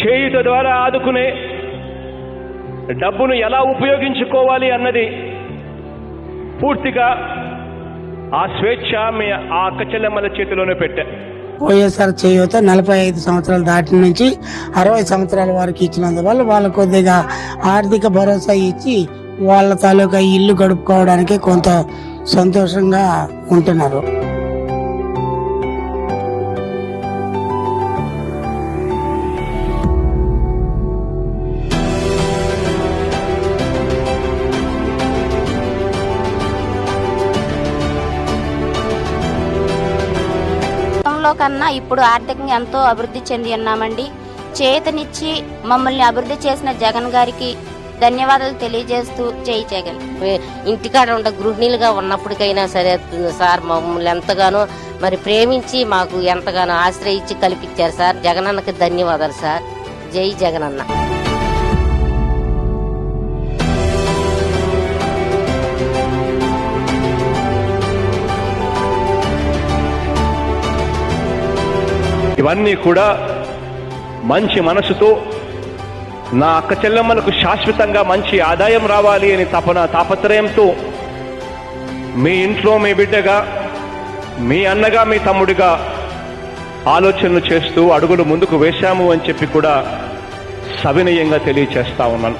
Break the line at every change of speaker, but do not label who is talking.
చేయుట ద్వారా ఆదుకునే డబ్బును ఎలా ఉపయోగించుకోవాలి అన్నది పూర్తిగా ఆ స్వేచ్ఛ మీ ఆ అక్కచెల్లెమ్మల చేతిలోనే పెట్టా.
వైఎస్ఆర్ చేయూత నలభై ఐదు సంవత్సరాలు దాటి నుంచి అరవై సంవత్సరాల వారికి ఇచ్చినందువల్ల వాళ్ళ కొద్దిగా ఆర్థిక భరోసా ఇచ్చి వాళ్ళ తాలూకా ఇల్లు గడుపుకోవడానికి కొంత సంతోషంగా ఉంటున్నారు.
గతంలో కన్నా ఇప్పుడు ఆర్థికంగా ఎంతో అభివృద్ధి చెంది ఉన్నామండి. చేతనిచ్చి మమ్మల్ని అభివృద్ధి చేసిన జగన్ గారికి ధన్యవాదాలు తెలియజేస్తూ చేయి జగన్.
ఇంటికాడ ఉండ గృహిణులుగా ఉన్నప్పటికైనా సరే సార్ మమ్మల్ని ఎంతగానో మరి ప్రేమించి మాకు ఎంతగానో ఆశ్రయించి కల్పించారు సార్. జగనన్నకి ధన్యవాదాలు సార్. జై జగనన్న.
ఇవన్నీ కూడా మంచి మనసుతో నా అక్క చెల్లెమ్మలకు శాశ్వతంగా మంచి ఆదాయం రావాలి అని తపన తాపత్రయంతో మీ ఇంట్లో మీ బిడ్డగా మీ అన్నగా మీ తమ్ముడిగా ఆలోచనలు చేస్తూ అడుగులు ముందుకు వేశాము అని చెప్పి కూడా సవినయంగా తెలియచేస్తా ఉన్నాను.